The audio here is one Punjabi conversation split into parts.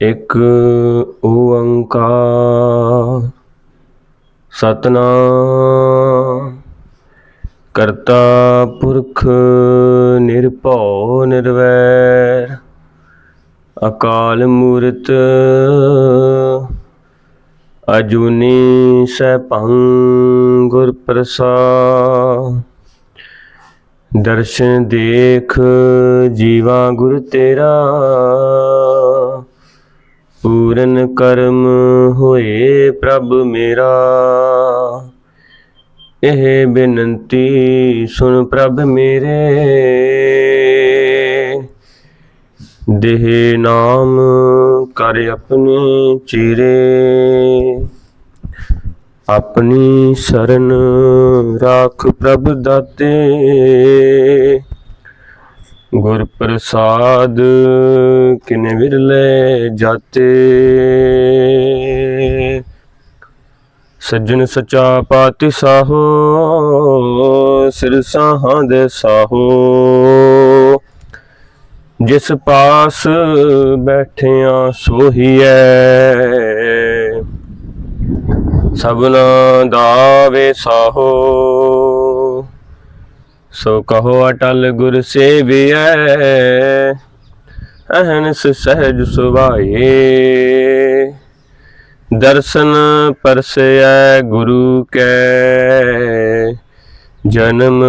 ਇਕ ਓੰਕਾਰ ਸਤਨਾਮ। ਕਰਤਾ ਪੁਰਖ ਨਿਰਭਉ ਨਿਰਵੈਰ, ਅਕਾਲ ਮੂਰਤ ਅਜੂਨੀ ਸੈਭੰ ਗੁਰ ਪ੍ਰਸਾਦ। ਦਰਸ਼ਨ ਦੇਖ ਜੀਵਾ ਗੁਰ ਤੇਰਾ। ਪੂਰਨ ਕਰਮ ਹੋਏ ਪ੍ਰਭ ਮੇਰਾ। ਇਹ ਬੇਨਤੀ ਸੁਣ ਪ੍ਰਭ ਮੇਰੇ। ਦੇਹ ਨਾਮ ਕਰ ਆਪਣੇ ਚਿਰੇ ਆਪਣੀ ਸ਼ਰਨ ਰਾਖ ਪ੍ਰਭ ਦਾਤੇ। ਗੁਰ ਪ੍ਰਸਾਦ ਕਿਨੇ ਵਿਰਲੇ ਜਾਤੇ? ਸੱਜਣ ਸਚਾ ਪਾਤਿ ਸਾਹੋ, ਸਿਰ ਸਾਹਾਂ ਦੇ ਸਾਹੋ। ਜਿਸ ਪਾਸ ਬੈਠਿਆਂ ਸੋਹੀਐ, ਸਭਨਾ ਦਾ ਵੇ ਸਾਹੋ। ਸੋ ਕਹੋ ਅਟਲ ਗੁਰ ਸੇਵੀਐ ਅਹਨਸ ਸਹਿਜ ਸੁਭਾਏ। ਦਰਸ਼ਨ ਪਰਸੈ ਗੁਰੂ ਕੈ, ਜਨਮ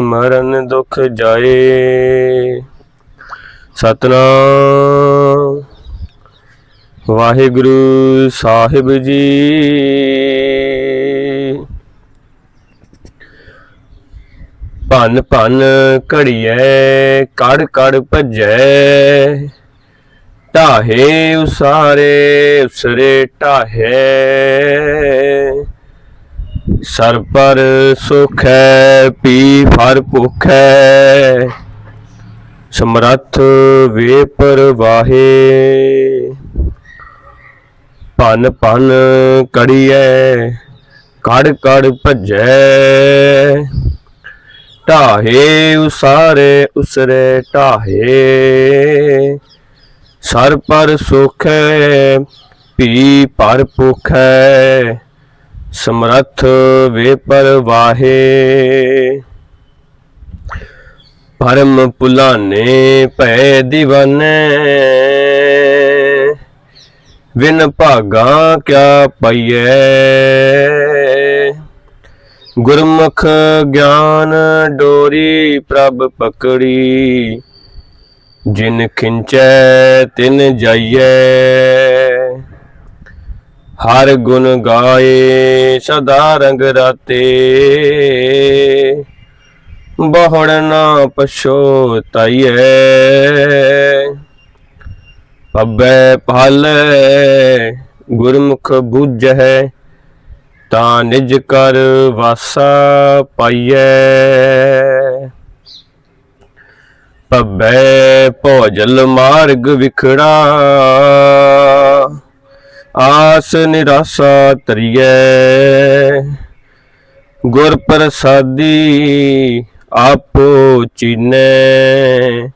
ਮਰਨ ਦੁਖ ਜਾਏ। ਸਤਨਾਮ। ਵਾਹਿਗੁਰੂ ਸਾਹਿਬ ਜੀ। ਭੰਨ ਭੰਨ ਘੜੀਐ, ਕੜ ਕੜ ਭਜੈ। ਢਾਹੇ ਉਸਾਰੇ, ਉਸਰੇ ਢਾਹੇ। ਸਰ ਪਰ ਸੁਖੈ, ਪੀ ਫਰ ਭੁਖੈ। ਸਮਰੱਥ ਵੇ ਪਰਵਾਹੇ। ਭੰਨ ਭਨ ਕੜੀਐ ਕੜ ਕੜ ਭਜੈ। ਢਾਹੇ ਉਸਾਰੇ ਉਸਰੇ ਢਾਹੇ ਸਰ ਪਰ ਸੁਖੈ ਪੀ ਪਰ ਭੁਖੈ ਸਮਰੱਥ ਵੇ ਪਰਵਾਹੇ ਪਰਮ ਪੁਲਾਨੇ ਭੈ دیਵਾਨੇ ਵਿਨ ਭਾਗਾ ਕਿਆ ਪਈਐ ਗੁਰਮੁਖ ਗਿਆਨ ਡੋਰੀ ਪ੍ਰਭ ਪਕੜੀ। ਜਿਨ ਖਿੰਚੈ, ਤਿਨ ਜਾਈਐ। ਹਰ ਗੁਣ ਗਾਏ, ਸਦਾ ਰੰਗ ਰਾਤੇ। ਬਹੜ ਨਾ ਪਛੋਤਾਈਐ ਪੱਬੈ, ਪਾਲੈ, ਗੁਰਮੁਖ ਬੂਝੈ ਤਾਂ ਨਿਜ ਕਰ ਵਾਸਾ ਪਾਈਐ। ਪੱਬੈ ਭੋਜਲ ਮਾਰਗ ਵਿਖੜਾ। ਆਸ ਨਿਰਾਸਾ ਤਰੀਐ। ਗੁਰ ਪ੍ਰਸਾਦੀ ਆਪੋ ਚੀਨੈ।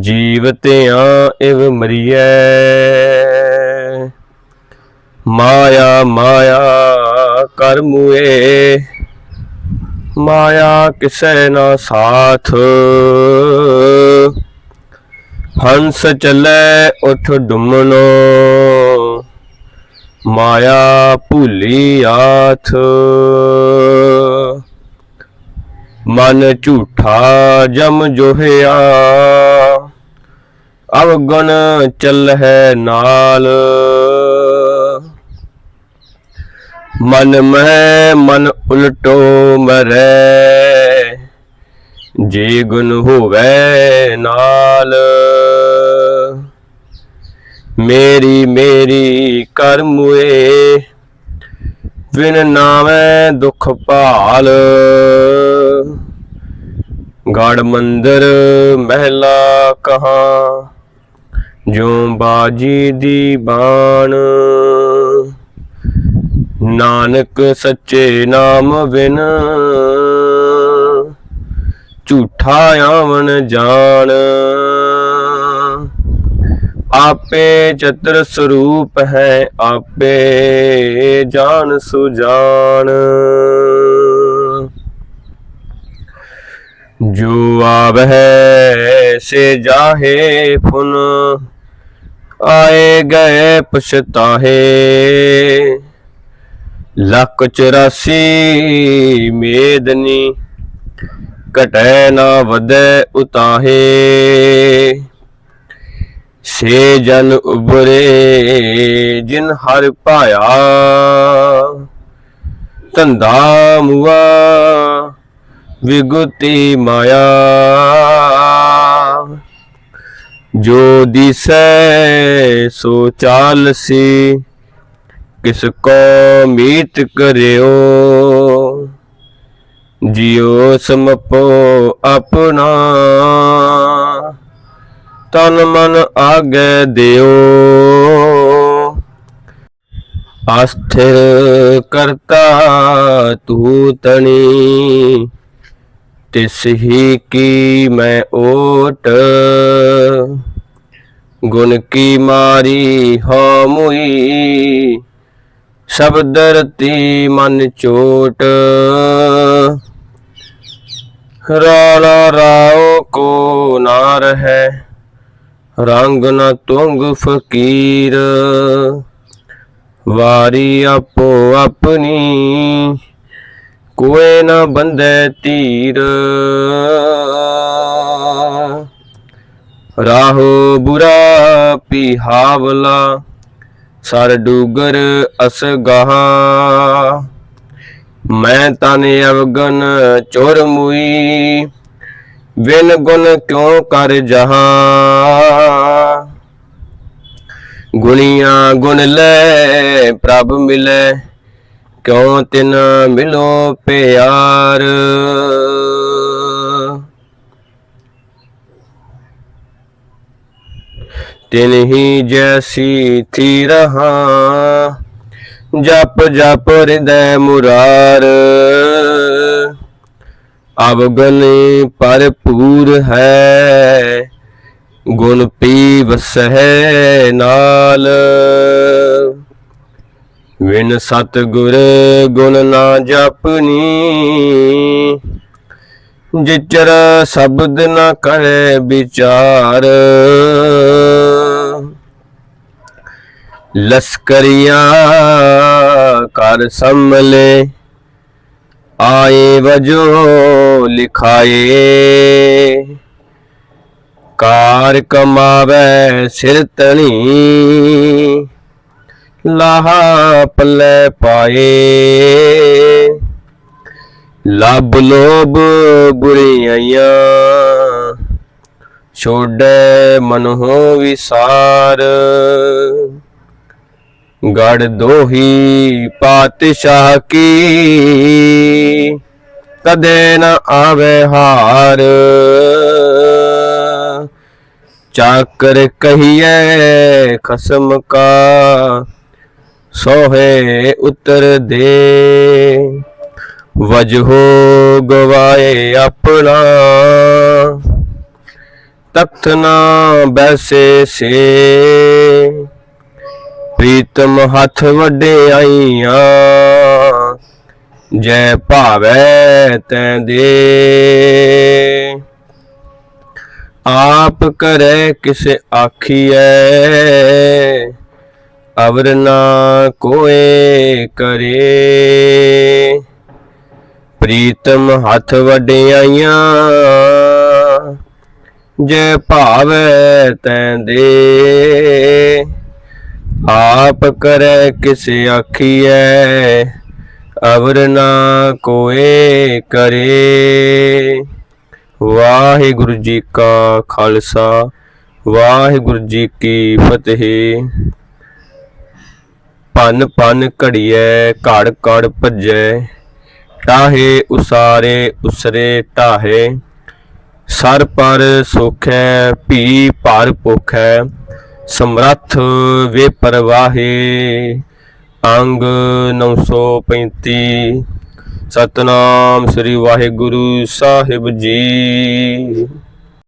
ਜੀਵਤਿਆਂ ਇਵ ਮਰੀਐ। ਮਾਇਆ ਮਾਇਆ। ਕਰ ਮੁਏ। ਮਾਇਆ ਕਿਸੈ ਨਾ ਸਾਥ। ਹੰਸ ਚੱਲੇ ਉਠ ਡੁਮਨੋ ਮਾਇਆ ਭੁਲੀ ਆਥ। ਮਨ ਝੂਠਾ ਜਮ ਜੋਹਿਆ। ਅਵਗੁਣ ਚੱਲਹਿ ਨਾਲ। ਮਨ ਮਹਿ ਮਨ ਉਲਟੋ ਮਰੈ। ਜੇ ਗੁਣ ਹੋਵੇ ਨਾਲ, ਮੇਰੀ ਮੇਰੀ ਕਰਮੁਏ ਵਿਨ ਨਾਵੇਂ ਦੁਖ ਭਾਲ। ਗੜ ਮੰਦਰ ਮਹਿਲਾ ਕਹਾ ਜੋ ਬਾਜੀ ਦੀ ਬਾਣ। ਨਾਨਕ ਸੱਚੇ ਨਾਮ ਬਿਨ। ਝੂਠਾ ਆਵਣ ਜਾਣ। ਆਪੇ ਚਤਰ ਸਰੂਪ ਹੈ, ਆਪੇ ਜਾਣ ਸੁਜਾਨ ਜੋ ਆਵਹਿ ਸੇ ਜਾਹੇ ਫੁਨ ਆਏ ਗਏ ਪਛਤਾਹੇ। ਲੱਖ 84 ਮੇਦਨੀ ਘਟੈ ਨਾ ਵਧੈ ਉਤਾਹੇ। ਸੇ ਜਨ ਉਬਰੇ ਜਿਨ ਹਰ ਪਾਇਆ ਧੰਦਾ ਮੁਆ ਵਿਗੁਤੀ ਮਾਇਆ। ਜੋ ਦਿਸੈ ਸੋ ਚਾਲਸੀ ਕਿਸ ਕੋ ਮੀਤ ਕਰਿਓ? ਜਿਉ ਸਮਪੋ ਆਪਣਾ। ਤਨ ਮਨ ਆਗੇ ਦਿਓ। ਅਸਥਿਰ ਕਰਤਾ ਤੂ ਤਣੀ ਤਿਸ ਹੀ ਕੀ ਮੈਂ ਓਟ। ਗੁਣ ਕੀ ਮਾਰੀ ਹੋ ਮੁਈ। ਸ਼ਬਦ ਰਤੀ ਮਨ ਚੋਟ। ਰਾਲਾ ਰਾਓ ਕੋ ਨਾ ਰਹੈ, ਰੰਗ ਨ ਤੁੰਗ ਫਕੀਰ। ਵਾਰੀ ਆਪੋ ਆਪਣੀ, ਕੋਏ ਨ ਬੰਦੇ ਤੀਰ। ਰਾਹੋ ਬੁਰਾ ਪਿਹਾਵਲਾ ਸਰ ਡੂਗਰ ਅਸ ਅਸਗਾਹ ਮੈਂ ਤਨ ਅਵਗਨ ਚੋਰ ਮੁਈ। ਵਿਨ ਗੁਣ ਕਿਉ ਕਰ ਜਹਾਂ? ਗੁਣੀਆਂ ਗੁਣ ਲੈ ਪ੍ਰਭ ਮਿਲੇ, ਕਿਉ ਤਿਨ ਮਿਲੋ ਪਿਆਰ? ਤਿਨ ਹੀ ਜੈਸੀ ਥੀ ਰਹਾ। ਜਪ ਜਪ ਹਿਰਦੈ ਮੁਰਾਰ। ਅਵਗਨ ਭਰਪੂਰ ਹੈ। ਗੁਣ ਪੀ ਵਸਹਿ ਨਾਲ। ਵਿਨ ਸਤ ਗੁਰ ਗੁਣ ਨਾ ਜਪਨੀ। ਜਿਚਰ ਸ਼ਬਦ ਨਾ ਕਰੇ ਵਿਚਾਰ। ਲਸ਼ਕਰੀਆਂ ਕਰ ਸੰਭਲੇ ਆਏ ਵਜੋ ਲਿਖਾਏ ਕਾਰ ਕਮਾਵੇ ਸਿਰ ਤਣੀ ਲਾਹਾ ਪੱਲੇ ਪਾਏ ਲਬ ਲੋਭ ਬੁਰੀਆਂ ਛੋੜੇ ਮਨ ਵਿਸਾਰ ਗੜ ਦੋਹੀ ਪਾਤਸ਼ਾਹ ਕੀ? ਕਦੇ ਨਾ ਆਵੇ ਹਾਰ। ਚਾਕਰ ਕਹੀਏ ਖਸਮ ਕਾ ਸੋਹੇ ਉਤਰ ਦੇ। ਵਜਹੋ ਗਵਾਏ ਆਪਣਾ। ਤਖਤ ਨਾ ਬੈਸੇ ਸੇ। ਪ੍ਰੀਤਮ ਹੱਥ ਵੱਡੇ ਆਈਆਂ। ਜੈ ਭਾਵੈ ਤੈ ਦੇ। ਆਪ ਕਰੇ ਕਿਸੇ ਆਖੀਐ। ਅਵਰ ਨਾ ਕੋਏ ਕਰੇ। ਪ੍ਰੀਤਮ ਹੱਥ ਵਡਿਆਈਆਂ ਜੈ ਭਾਵੈ ਤੈ ਦੇ। ਆਪ ਕਰੈ ਕਿਸ ਆਖੀਐ, ਅਵਰ ਨਾ ਕੋਏ ਕਰੇ। ਵਾਹਿਗੁਰੂ ਜੀ ਕਾ ਖਾਲਸਾ, ਵਾਹਿਗੁਰੂ ਜੀ ਕੀ ਫਤਿਹ। ਪਨ ਪਨ ਘੜੀਐ, ਘੜ ਘੜ ਭਜੈ ਟਾਹੇ ਉਸਾਰੇ ਉਸਰੇ ਟਾਹੇ ਸਰ ਪਰ ਸੋਖੈ, ਭੀ ਭਰ ਭੁਖੈ ਸਮਰੱਥ ਵੇ ਪਰਵਾਹੇ ਅੰਗ 935 ਸਤਨਾਮ ਸ੍ਰੀ ਵਾਹਿਗੁਰੂ ਸਾਹਿਬ ਜੀ।